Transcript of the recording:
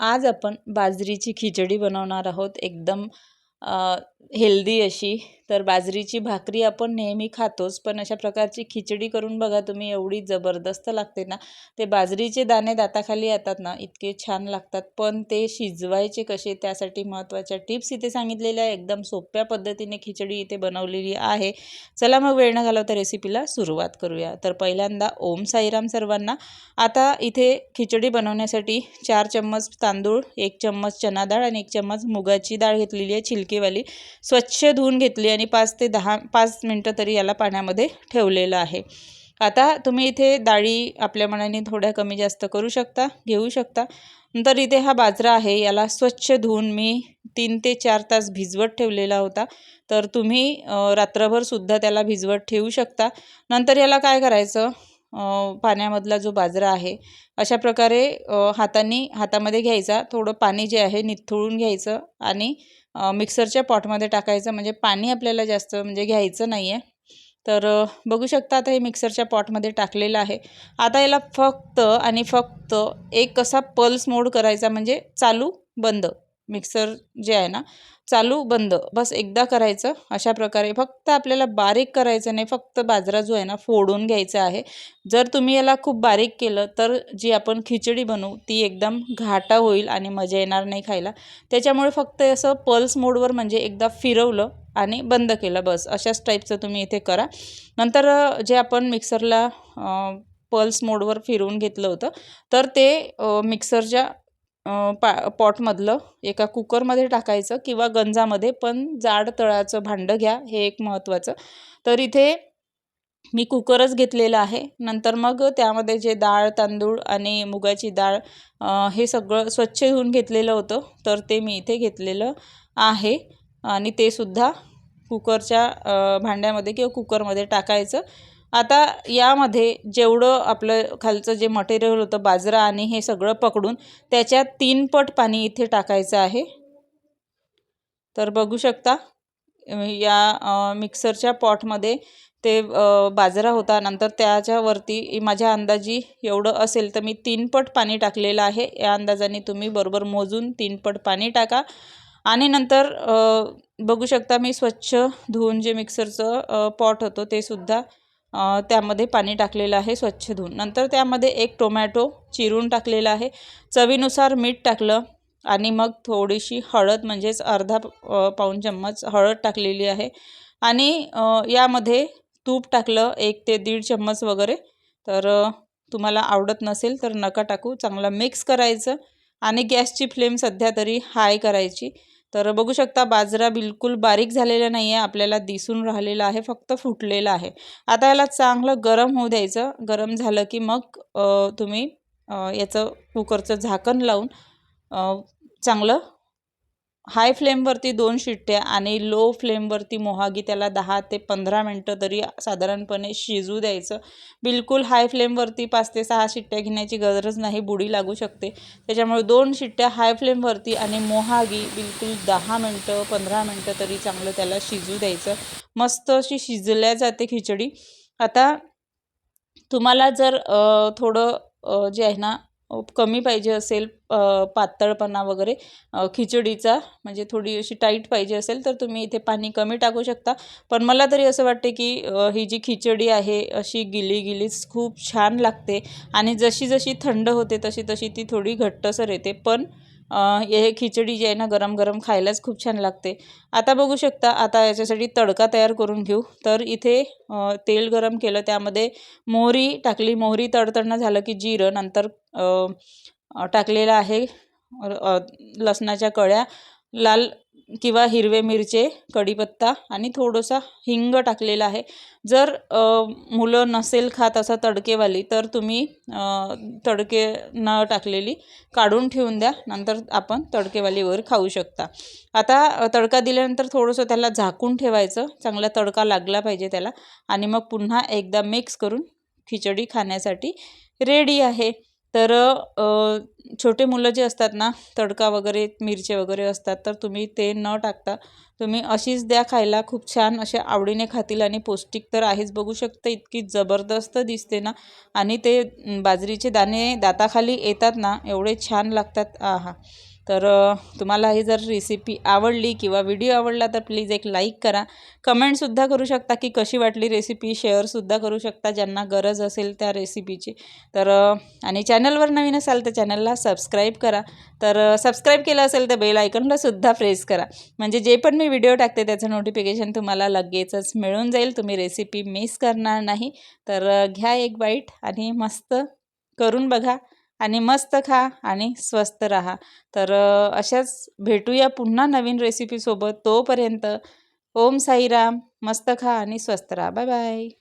आज आपण बाजरीची खिचडी बनवणार आहोत. एकदम हेल्दी अशी तर बाजरीची भाकरी आपण नेहमी खातोच पण अशा प्रकारची खिचडी करून बघा तुम्ही एवढी जबरदस्त लागते ना. ते बाजरीचे दाणे दाताखाली येतात ना इतके छान लागतात पण ते शिजवायचे कसे त्यासाठी महत्त्वाच्या टिप्स इथे सांगितलेल्या आहे एकदम सोप्या पद्धतीने खिचडी इथे बनवलेली आहे. चला मग वेळ न घालवता रेसिपीला सुरुवात करूया. तर पहिल्यांदा ओम साईराम सर्वांना. आता इथे खिचडी बनवण्यासाठी चार चम्मच तांदूळ एक चम्मच चना डाळ आणि एक चम्मच मुगाची डाळ घेतलेली आहे छिलकेवाली स्वच्छ धुवून घेतली आणि पाच ते दहा पाच मिनटं तरी याला पाण्यामध्ये ठेवलेलं आहे. आता तुम्ही इथे डाळी आपल्या मनाने थोड्या कमी जास्त करू शकता घेऊ शकता. नंतर इथे हा बाजरा आहे याला स्वच्छ धुवून मी तीन ते चार तास भिजवत ठेवलेला होता. तर तुम्ही रात्रभरसुद्धा त्याला भिजवत ठेवू शकता. नंतर याला काय करायचं? पाण्यामधला जो बाजरा आहे अशा प्रकारे हाताने हातामध्ये घ्यायचा. थोडं पाणी जे आहे निथळून घ्यायचं आणि मिक्सरच्या पॉटमध्ये टाकायचं म्हणजे पाणी आपल्याला जास्त म्हणजे घ्यायचं नाही आहे तर बघू शकता आता हे मिक्सरच्या पॉटमध्ये टाकलेलं आहे. आता याला फक्त आणि फक्त एक कसा पल्स मोड करायचा म्हणजे चालू बंद. मिक्सर जे आहे ना चालू बंद बस एकदा करायचं अशा प्रकारे फक्त आपल्याला बारीक करायचं नाही फक्त बाजरा जो आहे ना फोडून घ्यायचा आहे. जर तुम्ही याला खूप बारीक केलं तर जी आपण खिचडी बनवू ती एकदम घाटा होईल आणि मजा येणार नाही खायला. त्याच्यामुळे फक्त असं पल्स मोडवर म्हणजे एकदा फिरवलं आणि बंद केलं बस. अशाच टाईपचं तुम्ही इथे करा. नंतर जे आपण मिक्सरला पल्स मोडवर फिरवून घेतलं होतं तर ते मिक्सरच्या पा पॉटमधलं एका कुकरमध्ये टाकायचं किंवा गंजामध्ये पण जाड तळाचं भांडं घ्या हे एक महत्त्वाचं. तर इथे मी कुकरच घेतलेलं आहे. नंतर मग त्यामध्ये जे डाळ तांदूळ आणि मुगाची डाळ हे सगळं स्वच्छ धुवून घेतलेलं होतं. तर ते मी इथे घेतलेलं आहे. आणि ते सुद्धा कुकरच्या भांड्यामध्ये किंवा कुकरमध्ये टाकायचं. आता यामध्ये जेवढं आपलं खालचं जे मटेरियल होतं बाजरा आणि हे सगळं पकडून त्याच्यात तीन पट पाणी इथे टाकायचं आहे. तर बघू शकता या मिक्सरच्या पॉटमध्ये ते बाजरा होता नंतर त्याच्यावरती माझ्या अंदाजी एवढं असेल तर मी तीन पट पाणी टाकलेलं आहे. या अंदाजाने तुम्ही बरोबर मोजून तीन पट पाणी टाका. आणि नंतर बघू शकता मी स्वच्छ धुवून जे मिक्सरचं पॉट होतं ते सुद्धा त्यामध्ये पाणी टाकलेलं आहे स्वच्छ धुवून. नंतर त्यामध्ये एक टोमॅटो चिरून टाकलेला आहे. चवीनुसार मीठ टाकलं आणि मग थोडीशी हळद म्हणजेच अर्धा पाऊन चम्मच हळद टाकलेली आहे. आणि यामध्ये तूप टाकलं एक ते दीड चम्मच वगैरे. तर तुम्हाला आवडत नसेल तर नका टाकू. चांगला मिक्स करायचं. आणि गॅसची फ्लेम सध्या तरी हाय करायची. तर बघू शकता बाजरा बिलकुल बारीक झालेला नाही आहे आपल्याला दिसून राहिलेला आहे फक्त फुटलेला आहे. आता याला चांगलं गरम होऊ द्यायचं. गरम झालं की मग तुम्ही याचं कुकरचं झाकण लावून चांगलं हाय फ्लेमवरती दोन शिट्ट्या आणि लो फ्लेमवरती मोहागी त्याला दहा ते पंधरा मिनटं तरी साधारणपणे शिजू द्यायचं. बिलकुल हाय फ्लेमवरती पाच ते सहा शिट्ट्या घेण्याची गरज नाही बुडी लागू शकते. त्याच्यामुळे दोन शिट्ट्या हाय फ्लेमवरती आणि मोहागी बिलकुल दहा मिनटं पंधरा मिनटं तरी चांगलं त्याला शिजू द्यायचं. मस्त अशी शिजल्या जाते खिचडी. आता तुम्हाला जर थोडं जे आहे ना कमी पाहिजे असेल पातळपणा वगैरे खिचडीचा म्हणजे थोडी अशी टाईट पाहिजे असेल तर तुम्ही इथे पाणी कमी टाकू शकता. पण मला तरी असं वाटते की ही जी खिचडी आहे अशी गिली गिलीच खूप छान लागते. आणि जशी जशी थंड होते तशी तशी ती थोडी घट्टसर येते. पण हे खिचडी जी आहे ना गरम गरम खायलाच खूप छान लागते. आता बघू शकता आता याच्यासाठी तडका तयार करून घेऊ. तर इथे तेल गरम केलं त्यामध्ये मोहरी टाकली. मोहरी तडतडणं झालं की जिरं नंतर टाकलेलं आहे. लसणाच्या कळ्या लाल किंवा हिरवे मिरचे कढीपत्ता आणि थोडंसा हिंग टाकलेला आहे. जर मुलं नसेल खात असा तडकेवाली तर तुम्ही तडके न टाकलेली काढून ठेवून द्या. नंतर आपण तडकेवालीवर खाऊ शकता. आता तडका दिल्यानंतर थोडंसं त्याला झाकून ठेवायचं. चांगला तडका लागला पाहिजे त्याला. आणि मग पुन्हा एकदा मिक्स करून खिचडी खाण्यासाठी रेडी आहे. तर छोटे मुलं जे असतात ना तडका वगैरे मिरचे वगैरे असतात तर तुम्ही ते न टाकता तुम्ही अशीच द्या खायला. खूप छान असे आवडीने खातील आणि पौष्टिक तर आहेच. बघू शकता इतकी जबरदस्त दिसते ना. आणि ते बाजरीचे दाणे दाताखाली येतात ना एवढे छान लागतात. आहा. तर तुम्हाला ही जर रेसिपी आवडली किंवा व्हिडिओ आवडला तर प्लीज एक लाईक करा. कमेंटसुद्धा करू शकता की कशी वाटली रेसिपी शेअरसुद्धा करू शकता ज्यांना गरज असेल त्या रेसिपीची तर आणि चॅनलवर नवीन असाल तर चॅनलला सबस्क्राईब करा. तर सबस्क्राईब केलं असेल तर बेल आयकनलासुद्धा प्रेस करा. म्हणजे जे पण मी व्हिडिओ टाकते त्याचं नोटिफिकेशन तुम्हाला लगेचच मिळून जाईल. तुम्ही रेसिपी मिस करणार नाही. तर घ्या एक बाईट आणि मस्त करून बघा. आणि मस्त खा आणि स्वस्त राहा. तर अशाच भेटूया पुन्हा नवीन रेसिपीसोबत तोपर्यंत ओम साईराम मस्त खा आणि स्वस्त राहा. Bye bye.